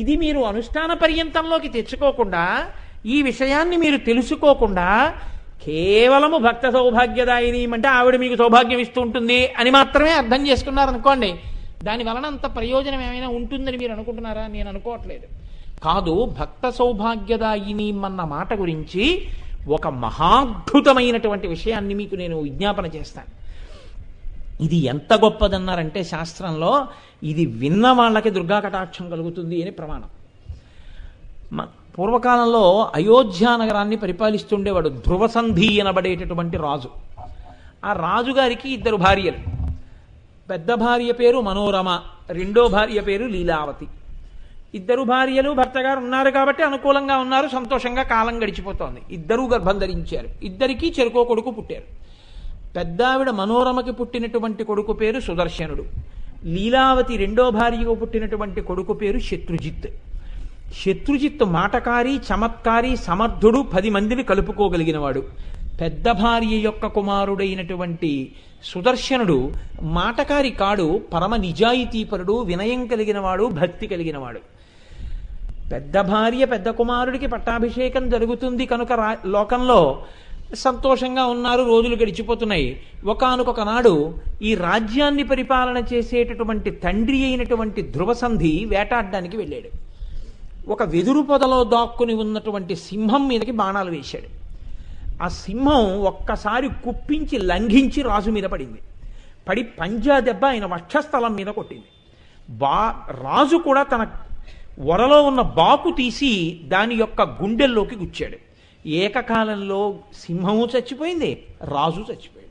ఇది మీరు అనుష్ఠాన పర్యంతంలోకి తెచ్చుకోకుండా ఈ విషయాన్ని మీరు తెలుసుకోకుండా కేవలము భక్త సౌభాగ్యదాయిని అంటే ఆవిడ మీకు సౌభాగ్యం ఇస్తూ ఉంటుంది అని మాత్రమే అర్థం చేసుకున్నారనుకోండి దాని వలన అంత ప్రయోజనం ఏమైనా ఉంటుందని మీరు అనుకుంటున్నారా? నేను అనుకోవట్లేదు. కాదు భక్త సౌభాగ్యదాయిని అన్న మాట గురించి ఒక మహాద్భుతమైనటువంటి విషయాన్ని మీకు నేను విజ్ఞాపన చేస్తాను. ఇది ఎంత గొప్పదన్నారంటే శాస్త్రంలో ఇది విన్న వాళ్ళకి దుర్గా కటాక్షం కలుగుతుంది అని ప్రమాణం. మ- పూర్వకాలంలో అయోధ్య నగరాన్ని పరిపాలిస్తుండేవాడు ధ్రువసంధి అనబడేటటువంటి రాజు. ఆ రాజుగారికి ఇద్దరు భార్యలు. పెద్ద భార్య పేరు మనోరమ రెండో భార్య పేరు లీలావతి. ఇద్దరు భార్యలు భర్త గారు ఉన్నారు కాబట్టి అనుకూలంగా ఉన్నారు సంతోషంగా కాలం గడిచిపోతోంది. ఇద్దరూ గర్భం ధరించారు. ఇద్దరికీ చెరుకో కొడుకు పుట్టారు. పెద్దావిడ మనోరమకి పుట్టినటువంటి కొడుకు పేరు సుదర్శనుడు. లీలావతి రెండో భార్యకు పుట్టినటువంటి కొడుకు పేరు శత్రుజిత్. శత్రుజిత్ మాటకారి చమత్కారి సమర్థుడు పది మందిని కలుపుకోగలిగినవాడు. పెద్ద భార్య యొక్క కుమారుడైనటువంటి సుదర్శనుడు మాటకారి కాడు పరమ నిజాయితీపరుడు వినయం కలిగినవాడు భక్తి కలిగినవాడు. పెద్ద భార్య పెద్ద కుమారుడికి పట్టాభిషేకం జరుగుతుంది కనుక రా- లోకంలో సంతోషంగా ఉన్నారు రోజులు గడిచిపోతున్నాయి. ఒకానొక నాడు ఈ రాజ్యాన్ని పరిపాలన చేసేటటువంటి తండ్రి అయినటువంటి ధ్రువసంధి వేటాడడానికి వెళ్ళాడు. ఒక వెదురు పొదలో దాక్కుని ఉన్నటువంటి సింహం మీదకి బాణాలు వేశాడు. ఆ సింహం ఒక్కసారి కుప్పించి లంఘించి రాజు మీద పడింది. పడి పంజా దెబ్బ ఆయన వక్షస్థలం మీద కొట్టింది. బా రాజు కూడా తన వరలో ఉన్న బాకు తీసి దాని యొక్క గుండెల్లోకి గుచ్చాడు. ఏకకాలంలో సింహము చచ్చిపోయింది రాజు చచ్చిపోయాడు.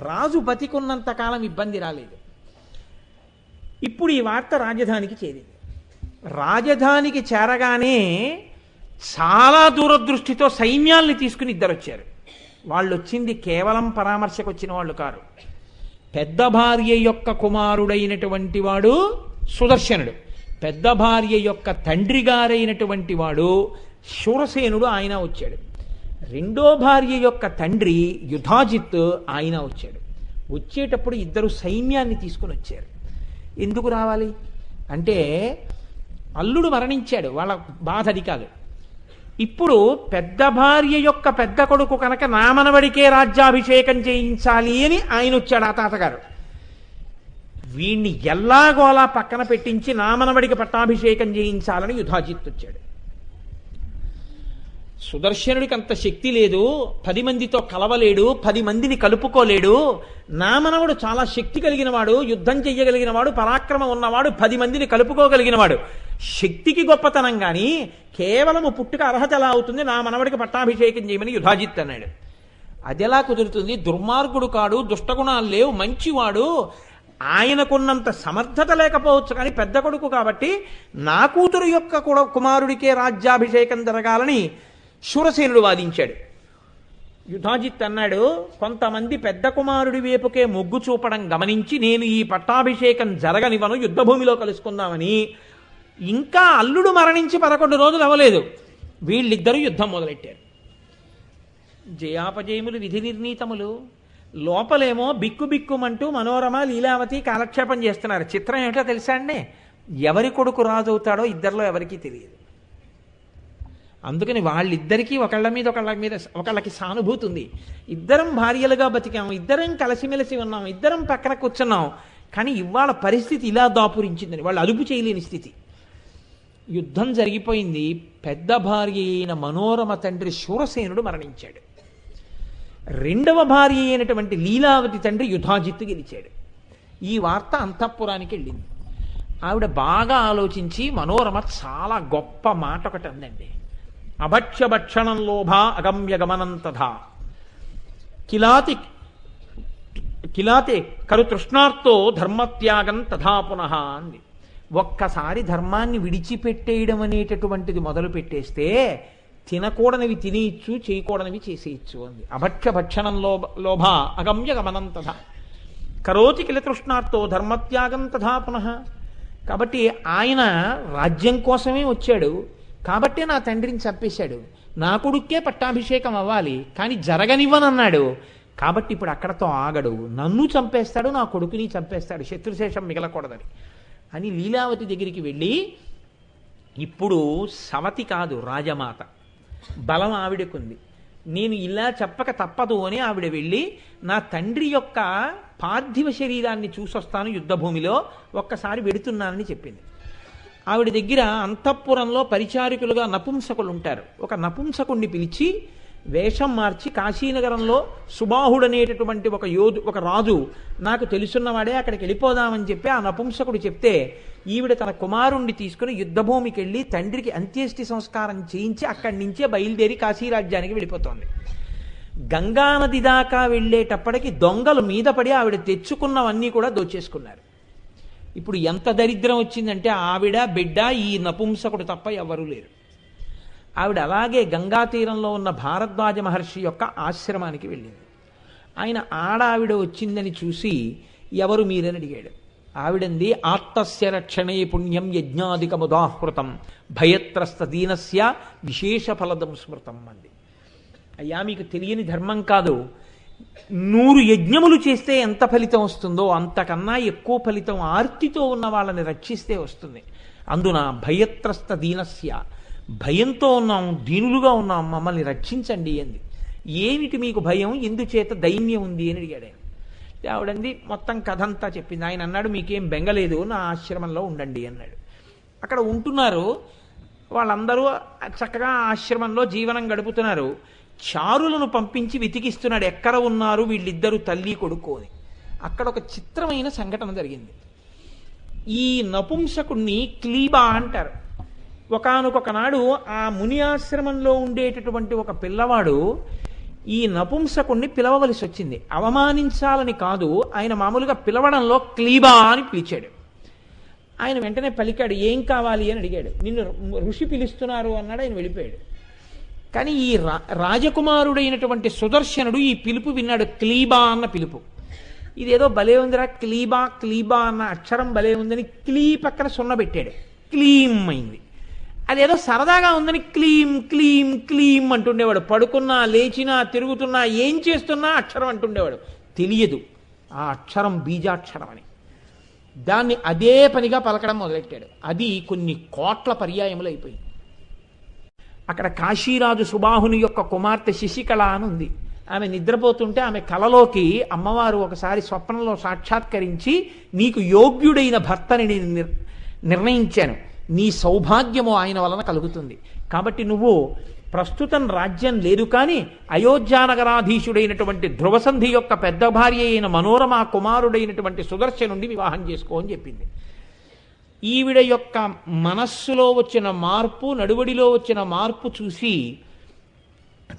రాజు బతికున్నంత కాలం ఇబ్బంది రాలేదు. ఇప్పుడు ఈ వార్త రాజధానికి చేరింది. రాజధానికి చేరగానే చాలా దూరదృష్టితో సైన్యాల్ని తీసుకుని ఇద్దరు వచ్చారు వాళ్ళు వచ్చింది కేవలం పరామర్శకు వచ్చిన వాళ్ళు కారు. పెద్ద భార్య యొక్క కుమారుడైనటువంటి వాడు సుదర్శనుడు. పెద్ద భార్య యొక్క తండ్రి గారైనటువంటి వాడు శూరసేనుడు ఆయన వచ్చాడు. రెండో భార్య యొక్క తండ్రి యుధాజిత్ ఆయన వచ్చాడు. వచ్చేటప్పుడు ఇద్దరు సైన్యాన్ని తీసుకుని వచ్చారు. ఎందుకు రావాలి? అంటే అల్లుడు మరణించాడు వాళ్ళ బాధ అది కాదు. ఇప్పుడు పెద్ద భార్య యొక్క పెద్ద కొడుకు కనుక నామనవడికే రాజ్యాభిషేకం చేయించాలి అని ఆయన వచ్చాడు ఆ తాతగారు. వీణ్ణి ఎల్లాగోలా పక్కన పెట్టించి నామనవడికి పట్టాభిషేకం చేయించాలని యుధాజిత్ వచ్చాడు. సుదర్శనుడికి అంత శక్తి లేదు పది మందితో కలవలేడు పది మందిని కలుపుకోలేడు. నా మనవడు చాలా శక్తి కలిగిన వాడు యుద్ధం చెయ్యగలిగిన వాడు పరాక్రమం ఉన్నవాడు పది మందిని కలుపుకోగలిగిన వాడు శక్తికి గొప్పతనం కానీ కేవలము పుట్టుక అర్హత ఎలా అవుతుంది నా మనవడికి పట్టాభిషేకం చేయమని యుధాజిత్ అన్నాడు. అది ఎలా కుదురుతుంది? దుర్మార్గుడు కాడు దుష్టగుణాలు లేవు మంచివాడు. ఆయనకున్నంత సమర్థత లేకపోవచ్చు కానీ పెద్ద కొడుకు కాబట్టి నా కూతురు యొక్క కూడా కుమారుడికే రాజ్యాభిషేకం జరగాలని శూరసేనుడు వాదించాడు. యుధాజిత్ అన్నాడు కొంతమంది పెద్ద కుమారుడి వైపుకే మొగ్గు చూపడం గమనించి నేను ఈ పట్టాభిషేకం జరగనివను యుద్ధభూమిలో కలుసుకుందామని. ఇంకా అల్లుడు మరణించి పదకొండు రోజులు అవ్వలేదు. వీళ్ళిద్దరూ యుద్ధం మొదలెట్టారు. జయాపజయములు విధి నిర్ణీతములు. లోపలేమో బిక్కు బిక్కుమంటూ మనోరమ లీలావతి కాలక్షేపం చేస్తున్నారు. చిత్రం ఏంటో తెలుసా అండి? ఎవరి కొడుకు రాజు అవుతాడో ఇద్దరిలో ఎవరికీ తెలియదు. అందుకని వాళ్ళిద్దరికీ ఒకళ్ళ మీద ఒకళ్ళ మీద ఒకళ్ళకి సానుభూతి ఉంది. ఇద్దరం భార్యలుగా బతికాము ఇద్దరం కలిసిమెలిసి ఉన్నాం ఇద్దరం పక్కన కూర్చున్నాం. కానీ ఇవాళ పరిస్థితి ఇలా దాపురించిందని వాళ్ళు అదుపు చేయలేని స్థితి. యుద్ధం జరిగిపోయింది. పెద్ద భార్య అయిన మనోరమ తండ్రి శూరసేనుడు మరణించాడు. రెండవ భార్య అయినటువంటి లీలావతి తండ్రి యుధాజిత్తు గెలిచాడు. ఈ వార్త అంతఃపురానికి వెళ్ళింది. ఆవిడ బాగా ఆలోచించి మనోరమ చాలా గొప్ప మాట ఒకటి అందండి. అభక్ష్య భక్షణం లోభ అగమ్య గమనం తథా కిలాతి కిలాతే కరు తృష్ణార్తో ధర్మత్యాగం తథా పునః అంది. ఒక్కసారి ధర్మాన్ని విడిచిపెట్టేయడం అనేటటువంటిది మొదలు పెట్టేస్తే తినకూడనివి తినేయచ్చు చేయకూడనివి చేసేయచ్చు అంది. అభక్ష్య భక్షణం లోభ లోభ అగమ్య గమనం తథా కరోతి కిల తృష్ణార్తో ధర్మత్యాగం తథా పునః. కాబట్టి ఆయన రాజ్యం కోసమే వచ్చాడు. కాబట్టే నా తండ్రిని చంపేశాడు. నా కొడుక్కే పట్టాభిషేకం అవ్వాలి కానీ జరగనివ్వనన్నాడు. కాబట్టి ఇప్పుడు అక్కడతో ఆగడు. నన్ను చంపేస్తాడు నా కొడుకుని చంపేస్తాడు. శత్రుశేషం మిగలకూడదని. అని లీలావతి దగ్గరికి వెళ్ళి ఇప్పుడు సవతి కాదు రాజమాత. బలం ఆవిడకుంది. నేను ఇలా చెప్పక తప్పదు అని ఆవిడ వెళ్ళి నా తండ్రి యొక్క పార్థివ శరీరాన్ని చూసొస్తాను యుద్ధభూమిలో. ఒక్కసారి వెడుతున్నానని చెప్పింది. ఆవిడ దగ్గర అంతఃపురంలో పరిచారికులుగా నపుంసకులు ఉంటారు ఒక నపుంసకుణ్ణి పిలిచి వేషం మార్చి కాశీనగరంలో సుబాహుడనేటటువంటి ఒక యోధు ఒక రాజు నాకు తెలుసున్నవాడే అక్కడికి వెళ్ళిపోదామని చెప్పి ఆ నపుంసకుడు చెప్తే ఈవిడ తన కుమారుణ్ణి తీసుకుని యుద్ధభూమికి వెళ్ళి తండ్రికి అంత్యేష్టి సంస్కారం చేయించి అక్కడి నుంచే బయలుదేరి కాశీరాజ్యానికి వెళ్ళిపోతోంది. గంగానది దాకా వెళ్ళేటప్పటికి దొంగలు మీద పడి ఆవిడ తెచ్చుకున్నవన్నీ కూడా దోచేసుకున్నారు. ఇప్పుడు ఎంత దరిద్రం వచ్చిందంటే ఆవిడ బిడ్డ ఈ నపుంసకుడు తప్ప ఎవరూ లేరు. ఆవిడ అలాగే గంగా తీరంలో ఉన్న భారద్వాజ మహర్షి యొక్క ఆశ్రమానికి వెళ్ళింది. ఆయన ఆడావిడ వచ్చిందని చూసి ఎవరు మీరని అడిగాడు. ఆవిడంది ఆత్మస్య రక్షణే పుణ్యం యజ్ఞాధికముదాహృతం భయత్రస్త దీనస్య విశేష ఫలదం స్మృతం అంది. అయ్యా మీకు తెలియని ధర్మం కాదు. నూరు యజ్ఞములు చేస్తే ఎంత ఫలితం వస్తుందో అంతకన్నా ఎక్కువ ఫలితం ఆర్తితో ఉన్న వాళ్ళని రక్షిస్తే వస్తుంది. అందున భయత్రస్త దీనస్య. భయంతో ఉన్నాం దీనులుగా ఉన్నాం మమ్మల్ని రక్షించండి అంది. ఏమిటి మీకు భయం? ఎందుచేత దైన్యం ఉంది అని అడిగాడు ఆవిడంది మొత్తం కథ అంతా చెప్పింది. ఆయన అన్నాడు మీకేం బెంగలేదు నా ఆశ్రమంలో ఉండండి అన్నాడు. అక్కడ ఉంటున్నారు వాళ్ళందరూ చక్కగా ఆశ్రమంలో జీవనం గడుపుతున్నారు. చారులను పంపించి వెతికిస్తున్నాడు. ఎక్కడ ఉన్నారు వీళ్ళిద్దరూ తల్లి కొడుకు అని. అక్కడ ఒక చిత్రమైన సంఘటన జరిగింది. ఈ నపుంసకుణ్ణి క్లీబా అంటారు. ఒకనొక నాడు ఆ ముని ఆశ్రమంలో ఉండేటటువంటి ఒక పిల్లవాడు ఈ నపుంసకుణ్ణి పిలవవలసి వచ్చింది. అవమానించాలని కాదు ఆయన మామూలుగా పిలవడంలో క్లీబా అని పిలిచాడు. ఆయన వెంటనే పలికాడు ఏం కావాలి? అని అడిగాడు. నిన్ను ఋషి పిలుస్తున్నారు అన్నాడు ఆయన వెళ్ళిపోయాడు. కానీ ఈ రా రాజకుమారుడైనటువంటి సుదర్శనుడు ఈ పిలుపు విన్నాడు. క్లీబా అన్న పిలుపు. ఇదేదో భలే ఉందిరా క్లీబా క్లీబా అన్న అక్షరం భలే ఉందని క్లీ పక్కన సున్న పెట్టాడు. క్లీం అయింది. అదేదో సరదాగా ఉందని క్లీం క్లీం క్లీం అంటుండేవాడు. పడుకున్నా లేచినా తిరుగుతున్నా ఏం చేస్తున్నా అక్షరం అంటుండేవాడు. తెలియదు. ఆ అక్షరం బీజాక్షరం అని. దాన్ని అదే పనిగా పలకడం మొదలెట్టాడు. అది కొన్ని కోట్ల పర్యాయములు అయిపోయింది. అక్కడ కాశీరాజు సుబాహుని యొక్క కుమార్తె శశికళ అని ఉంది. ఆమె నిద్రపోతుంటే ఆమె కలలోకి అమ్మవారు ఒకసారి స్వప్నంలో సాక్షాత్కరించి నీకు యోగ్యుడైన భర్తని నేను నిర్- నిర్ణయించాను. నీ సౌభాగ్యము ఆయన వలన కలుగుతుంది. కాబట్టి నువ్వు ప్రస్తుతం రాజ్యం లేదు కానీ అయోధ్యానగరాధీశుడైనటువంటి ధ్రువసంధి యొక్క పెద్ద భార్య అయిన మనోరమ కుమారుడైనటువంటి సుదర్శనుండి వివాహం చేసుకో అని చెప్పింది. ఈవిడ యొక్క మనస్సులో వచ్చిన మార్పు నడువడిలో వచ్చిన మార్పు చూసి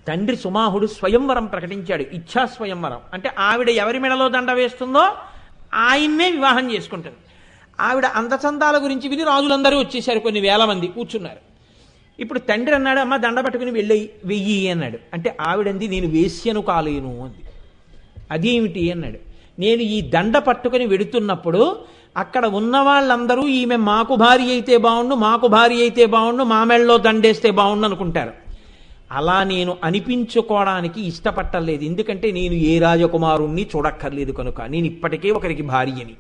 తండ్రి సుమాహుడు స్వయంవరం ప్రకటించాడు ఇచ్ఛా స్వయంవరం. అంటే ఆవిడ ఎవరి మెడలో దండ వేస్తుందో ఆయన్నే వివాహం చేసుకుంటుంది. ఆవిడ అందచందాల గురించి విని రాజులందరూ వచ్చేసారు కొన్ని వేల మంది కూర్చున్నారు. ఇప్పుడు తండ్రి అన్నాడు అమ్మ దండ పట్టుకుని వెళ్ళి వెయ్యి అన్నాడు. అంటే ఆవిడంది నేను వేశ్యను కాలేను అంది. అదేమిటి అన్నాడు. నేను ఈ దండ పట్టుకుని వెడుతున్నప్పుడు అక్కడ ఉన్న వాళ్ళందరూ ఈమె మాకు భార్య అయితే బాగుండు మాకు భార్య అయితే బాగుండు మా మెళ్ళలో దండేస్తే బాగుండు అనుకుంటారు. అలా నేను అనిపించుకోవడానికి ఇష్టపట్టలేదు. ఎందుకంటే నేను ఏ రాజకుమారుణ్ణి చూడక్కర్లేదు కనుక. నేను ఇప్పటికే ఒకరికి భార్యని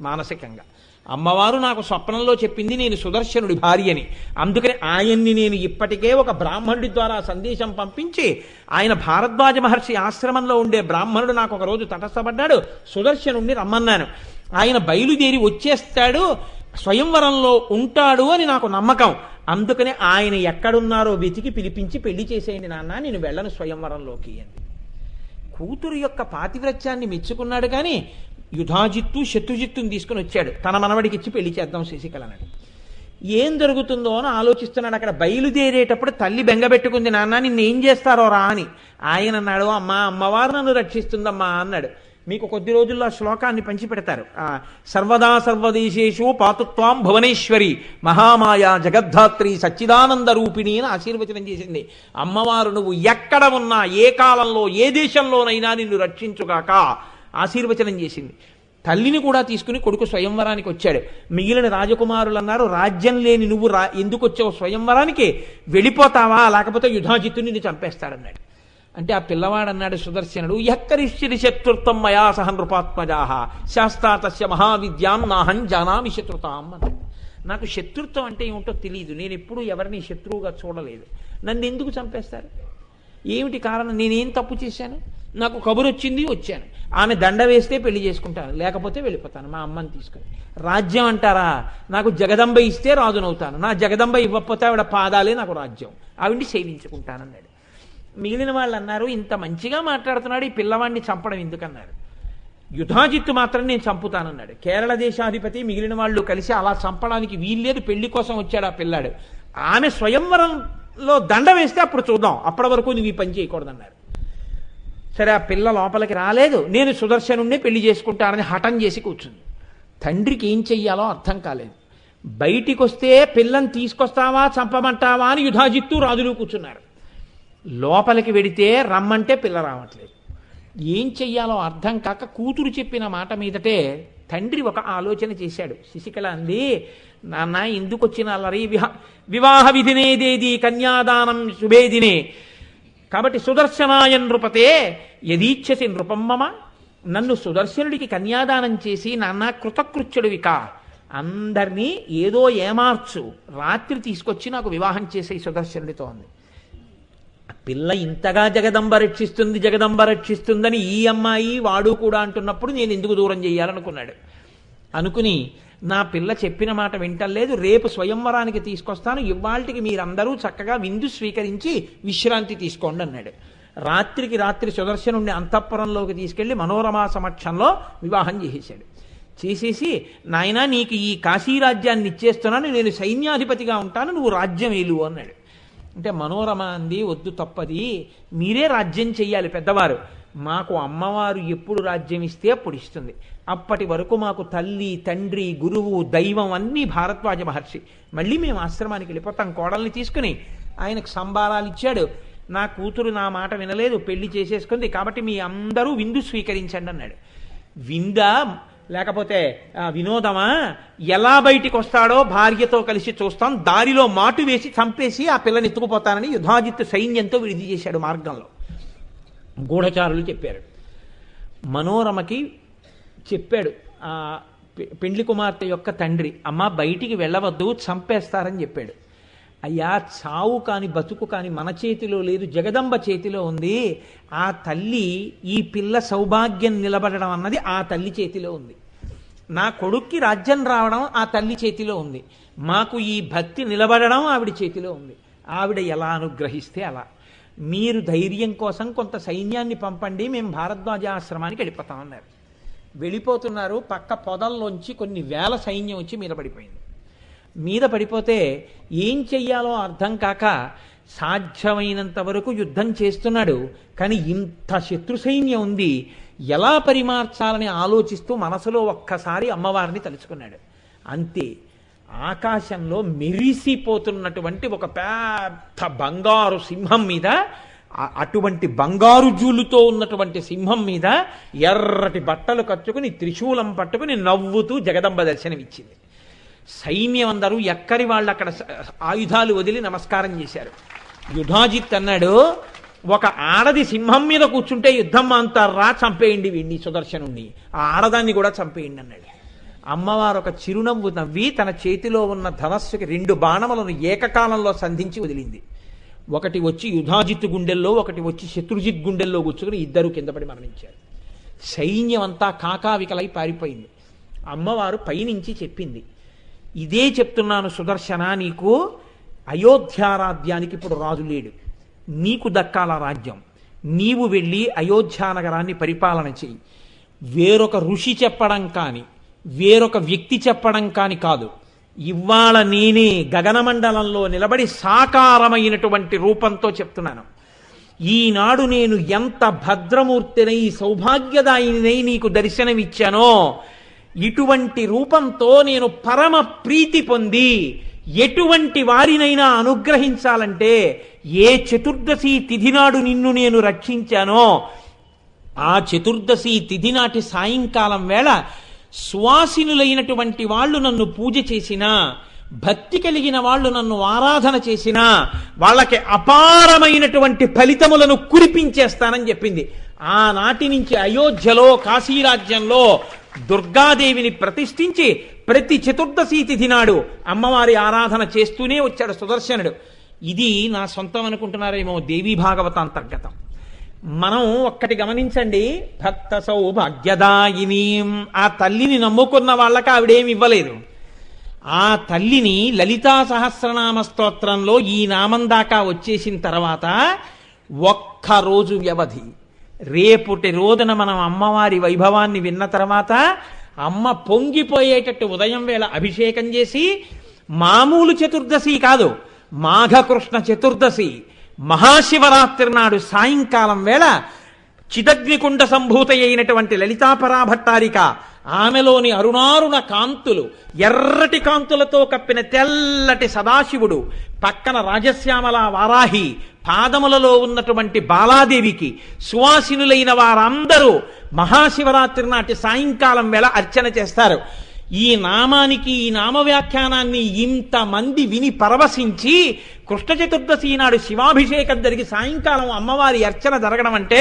మానసికంగా. అమ్మవారు నాకు స్వప్నంలో చెప్పింది నేను సుదర్శనుడి భార్యని. అందుకని ఆయన్ని నేను ఇప్పటికే ఒక బ్రాహ్మణుడి ద్వారా సందేశం పంపించి ఆయన భారద్వాజ మహర్షి ఆశ్రమంలో ఉండే బ్రాహ్మణుడు నాకు ఒక రోజు తటస్థపడ్డాడు సుదర్శనుడిని రమ్మన్నాను. ఆయన బయలుదేరి వచ్చేస్తాడు స్వయంవరంలో ఉంటాడు అని నాకు నమ్మకం. అందుకని ఆయన ఎక్కడున్నారో వెతికి పిలిపించి పెళ్ళి చేసేయండి నాన్న నేను వెళ్ళను స్వయంవరంలోకి అని కూతురు యొక్క పాతివ్రత్యాన్ని మెచ్చుకున్నాడు కానీ యుధాజిత్తు శత్రుజిత్తుని తీసుకుని వచ్చాడు. తన మనవడికి ఇచ్చి పెళ్ళి చేద్దాం శశికళనని. ఏం జరుగుతుందో అని ఆలోచిస్తున్నాడు. అక్కడ బయలుదేరేటప్పుడు తల్లి బెంగబెట్టుకుంది నాన్న నిన్ను ఏం చేస్తారో రా అని. ఆయన అన్నాడు అమ్మా అమ్మవారు నన్ను రక్షిస్తుందమ్మా అన్నాడు. మీకు కొద్ది రోజుల్లో ఆ శ్లోకాన్ని పంచిపెడతారు సర్వదా సర్వదేశేషు పాతుత్వాం భువనేశ్వరి మహామాయ జగద్ధాత్రి సచ్చిదానంద రూపిణి అని ఆశీర్వచనం చేసింది. అమ్మవారు నువ్వు ఎక్కడ ఉన్నా ఏ కాలంలో ఏ దేశంలోనైనా నిన్ను రక్షించుగాక ఆశీర్వచనం చేసింది. తల్లిని కూడా తీసుకుని కొడుకు స్వయంవరానికి వచ్చాడు. మిగిలిన రాజకుమారులు అన్నారు రాజ్యం లేని నువ్వు రా ఎందుకు వచ్చావు స్వయంవరానికి? వెళ్ళిపోతావా? లేకపోతే యుధాజిత్తు నిన్ను చంపేస్తాడన్నాడు. అంటే ఆ పిల్లవాడన్నాడు సుదర్శనుడు ఎక్కరిశ్చిరి శత్రుత్వం మయా సహ నృపాత్మజాహ శాస్త్రాతస్య మహావిద్యాం నాహం జానామి శత్రుతాం అన్నాడు నాకు శత్రుత్వం అంటే ఏమిటో తెలియదు నేను ఎప్పుడూ ఎవరిని శత్రువుగా చూడలేదు. నన్ను ఎందుకు చంపేస్తారు? ఏమిటి కారణం? నేనేం తప్పు చేశాను? నాకు కబురు వచ్చింది వచ్చాను. ఆమె దండ వేస్తే పెళ్ళి చేసుకుంటాను. లేకపోతే వెళ్ళిపోతాను. మా అమ్మని తీసుకొని. రాజ్యం అంటారా? నాకు జగదంబ ఇస్తే రాజునవుతాను. నా జగదంబ ఇవ్వకపోతే ఆవిడ పాదాలే నాకు రాజ్యం. ఆవిడ్ని సేవించుకుంటానన్నాడు. మిగిలిన వాళ్ళు అన్నారు ఇంత మంచిగా మాట్లాడుతున్నాడు ఈ పిల్లవాడిని చంపడం ఎందుకన్నారు? యుధాజిత్తు మాత్రం నేను చంపుతానన్నాడు. కేరళ దేశాధిపతి మిగిలిన వాళ్ళు కలిసి అలా చంపడానికి వీల్లేదు పెళ్ళి కోసం వచ్చాడు ఆ పిల్లాడు. ఆమె స్వయంవరంలో దండ వేస్తే అప్పుడు చూద్దాం. అప్పటి వరకు నువ్వు ఈ పని చేయకూడదన్నారు. సరే ఆ పిల్ల లోపలికి రాలేదు. నేను సుదర్శనుణ్ణి పెళ్ళి చేసుకుంటానని హఠం చేసి కూర్చుంది. తండ్రికి ఏం చెయ్యాలో అర్థం కాలేదు. బయటికి వస్తే పిల్లని తీసుకొస్తావా చంపమంటావా అని యుధాజిత్తు రాజులు కూర్చున్నారు. లోపలికి వెడితే రమ్మంటే పిల్ల రావట్లేదు. ఏం చెయ్యాలో అర్థం కాక కూతురు చెప్పిన మాట మీదటే తండ్రి ఒక ఆలోచన చేశాడు. శశికళ అంది నాన్న ఎందుకు వచ్చిన అల్లరి విహా వివాహ విధినేదేది కన్యాదానం శుభేదినే కాబట్టి సుదర్శనాయ నృపతే యదీచ్ఛసి నృపమ్మమ నన్ను సుదర్శనుడికి కన్యాదానం చేసి నాన్న కృతకృత్యుడివిక అందరినీ ఏదో ఏమార్చు. రాత్రి తీసుకొచ్చి నాకు వివాహం చేసే సుదర్శనుడితో ఉంది పిల్ల ఇంతగా జగదంబ రక్షిస్తుంది జగదంబ రక్షిస్తుందని ఈ అమ్మాయి వాడు కూడా అంటున్నప్పుడు నేను ఎందుకు దూరం చేయాలనుకున్నాడు అనుకుని నా పిల్ల చెప్పిన మాట వింటలేదు రేపు స్వయంవరానికి తీసుకొస్తాను ఇవాళకి మీరందరూ చక్కగా విందు స్వీకరించి విశ్రాంతి తీసుకోండి అన్నాడు. రాత్రికి రాత్రి సుదర్శనుడిని అంతఃపురంలోకి తీసుకెళ్ళి మనోరమా సమక్షంలో వివాహం చేసేశాడు. చేసేసి నాయనా నీకు ఈ కాశీ రాజ్యాన్ని ఇచ్చేస్తున్నాను నేను సైన్యాధిపతిగా ఉంటాను నువ్వు రాజ్యం ఏలు అన్నాడు. అంటే మనోరమ అంది వద్దు తప్పది. మీరే రాజ్యం చెయ్యాలి పెద్దవారు. మాకు అమ్మవారు ఎప్పుడు రాజ్యం ఇస్తే అప్పుడు ఇస్తుంది. అప్పటి వరకు మాకు తల్లి తండ్రి గురువు దైవం అన్నీ భారద్వాజ మహర్షి. మళ్ళీ మేము ఆశ్రమానికి వెళ్ళిపోతాం కోడల్ని తీసుకుని. ఆయనకు సంబారాలు ఇచ్చాడు. నా కూతురు నా మాట వినలేదు పెళ్ళి చేసేసుకుంది. కాబట్టి మీ అందరూ విందు స్వీకరించండి అన్నాడు. విందా? లేకపోతే వినోదమా? ఎలా బయటికి వస్తాడో భార్యతో కలిసి చూస్తాం. దారిలో మాటు వేసి చంపేసి ఆ పిల్లని ఎత్తుకుపోతానని యుధాజిత్తు సైన్యంతో విడిది చేశాడు మార్గంలో. గూఢచారులు చెప్పారు. మనోరమకి చెప్పాడు ఆ పెండ్లి కుమార్తె యొక్క తండ్రి అమ్మ బయటికి వెళ్ళవద్దు చంపేస్తారని చెప్పాడు. అయ్యా చావు కాని బతుకు కాని మన చేతిలో లేదు జగదంబ చేతిలో ఉంది. ఆ తల్లి ఈ పిల్ల సౌభాగ్యం నిలబడడం అన్నది ఆ తల్లి చేతిలో ఉంది. నా కొడుక్కి రాజ్యం రావడం ఆ తల్లి చేతిలో ఉంది. మాకు ఈ భక్తి నిలబడడం ఆవిడ చేతిలో ఉంది. ఆవిడ ఎలా అనుగ్రహిస్తే అలా. మీరు ధైర్యం కోసం కొంత సైన్యాన్ని పంపండి మేము భారద్వాజ ఆశ్రమానికి వెళ్ళిపోతామన్నారు వెళ్ళిపోతున్నారు పక్క పొదల్లోంచి కొన్ని వేల సైన్యం వచ్చి మీద పడిపోయింది. మీద పడిపోతే ఏం చెయ్యాలో అర్థం కాక సాధ్యమైనంత వరకు యుద్ధం చేస్తున్నాడు. కానీ ఇంత శత్రు సైన్యం ఉంది ఎలా పరిమార్చాలని ఆలోచిస్తూ మనసులో ఒక్కసారి అమ్మవారిని తలుచుకున్నాడు. అంతే ఆకాశంలో మెరిసిపోతున్నటువంటి ఒక పెద్ద బంగారు సింహం మీద అటువంటి బంగారు జూలుతో ఉన్నటువంటి సింహం మీద ఎర్రటి బట్టలు కట్టుకుని త్రిశూలం పట్టుకుని నవ్వుతూ జగదంబ దర్శనమిచ్చింది. సైన్యం అందరూ ఎక్కడి వాళ్ళు అక్కడ ఆయుధాలు వదిలి నమస్కారం చేశారు. యుధాజిత్ అన్నాడు ఒక ఆడది సింహం మీద కూర్చుంటే యుద్ధం అంతారా చంపేయండి వీడిని సుదర్శనుణ్ణి. ఆ ఆడదాన్ని కూడా చంపేయండి అన్నాడు. అమ్మవారు ఒక చిరునవ్వు నవ్వి తన చేతిలో ఉన్న ధనస్సుకి రెండు బాణములను ఏకకాలంలో సంధించి వదిలింది. ఒకటి వచ్చి యుధాజిత్ గుండెల్లో ఒకటి వచ్చి శత్రుజిత్ గుండెల్లో కూర్చుకుని ఇద్దరు కిందపడి మరణించారు. సైన్యం అంతా కాకావికలై పారిపోయింది. అమ్మవారు పైనుంచి చెప్పింది ఇదే చెప్తున్నాను సుదర్శన నీకు అయోధ్యారాధ్యానికి ఇప్పుడు రాజు లేడు. నీకు దక్కాల రాజ్యం. నీవు వెళ్ళి అయోధ్యా నగరాన్ని పరిపాలన చెయ్యి. వేరొక ఋషి చెప్పడం కాని వేరొక వ్యక్తి చెప్పడం కాని కాదు. ఇవాళ నేనే గగనమండలంలో నిలబడి సాకారమైనటువంటి రూపంతో చెప్తున్నాను. ఈనాడు నేను ఎంత భద్రమూర్తినై సౌభాగ్యదాయినై నీకు దర్శనమిచ్చానో ఇటువంటి రూపంతో నేను పరమ ప్రీతి పొంది ఎటువంటి వారినైనా అనుగ్రహించాలంటే ఏ చతుర్దశి తిథి నాడు నిన్ను నేను రక్షించానో ఆ చతుర్దశి తిథి నాటి సాయంకాలం వేళ సువాసినులైనటువంటి వాళ్ళు నన్ను పూజ చేసినా భక్తి కలిగిన వాళ్ళు నన్ను ఆరాధన చేసినా వాళ్ళకి అపారమైనటువంటి ఫలితములను కురిపించేస్తానని చెప్పింది. ఆనాటి నుంచి అయోధ్యలో కాశీరాజ్యంలో దుర్గాదేవిని ప్రతిష్ఠించి ప్రతి చతుర్దశి తిథి నాడు అమ్మవారి ఆరాధన చేస్తూనే వచ్చాడు సుదర్శనుడు. ఇది నా సొంతం అనుకుంటున్నారేమో దేవీ భాగవత అంతర్గతం మనం ఒక్కటి గమనించండి భక్త సౌభాగ్యదాయిని. ఆ తల్లిని నమ్ముకున్న వాళ్ళకి ఆవిడేమి ఇవ్వలేదు. ఆ తల్లిని లలితా సహస్రనామ స్తోత్రంలో ఈ నామం దాకా వచ్చేసిన తర్వాత ఒక్క రోజు వ్యవధి. రేపుటి రోజున మనం అమ్మవారి వైభవాన్ని విన్న తర్వాత అమ్మ పొంగిపోయేటట్టు ఉదయం వేళ అభిషేకం చేసి మామూలు చతుర్దశి కాదు మాఘకృష్ణ చతుర్దశి మహాశివరాత్రి నాడు సాయంకాలం వేళ చిదగ్నికుండ సంభూత అయినటువంటి లలితాపరాభట్టారిక ఆమెలోని అరుణారుణ కాంతులు ఎర్రటి కాంతులతో కప్పిన తెల్లటి సదాశివుడు పక్కన రాజశ్యామల వారాహి పాదములలో ఉన్నటువంటి బాలాదేవికి సువాసినులైన వారందరూ మహాశివరాత్రి నాటి సాయంకాలం వేళ అర్చన చేస్తారు. ఈ నామానికి ఈ నామ వ్యాఖ్యానాన్ని ఇంతమంది విని పరవశించి కృష్ణ చతుర్దశి నాడు శివాభిషేకం జరిగి సాయంకాలం అమ్మవారి అర్చన జరగడం అంటే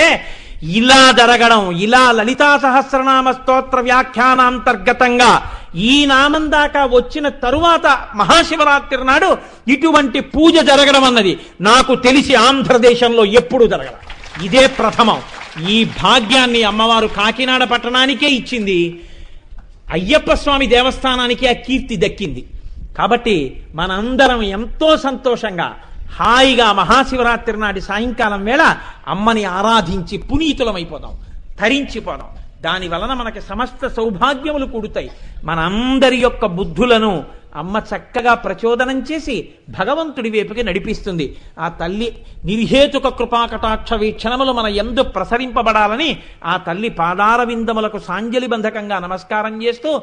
ఇలా జరగడం. ఇలా లలితా సహస్రనామ స్తోత్ర వ్యాఖ్యానాంతర్గతంగా ఈ నామం దాకా వచ్చిన తరువాత మహాశివరాత్రి నాడు ఇటువంటి పూజ జరగడం అన్నది నాకు తెలిసి ఆంధ్రదేశంలో ఎప్పుడు జరగడం ఇదే ప్రథమం. ఈ భాగ్యాన్ని అమ్మవారు కాకినాడ పట్టణానికే ఇచ్చింది. అయ్యప్ప స్వామి దేవస్థానానికి ఆ కీర్తి దక్కింది. కాబట్టి మనందరం ఎంతో సంతోషంగా హాయిగా మహాశివరాత్రి నాటి సాయంకాలం వేళ అమ్మని ఆరాధించి పునీతులమైపోదాం తరించిపోదాం. దాని వలన మనకి సమస్త సౌభాగ్యములు కూడుతాయి. మనందరి యొక్క బుద్ధులను అమ్మ చక్కగా ప్రచోదనం చేసి భగవంతుడి వైపుకి నడిపిస్తుంది. ఆ తల్లి నిర్హేతుక కృపాకటాక్ష వీక్షణములు మన ఎందు ప్రసరింపబడాలని ఆ తల్లి పాదార విందములకు సాంజలి బంధకంగా నమస్కారం చేస్తూ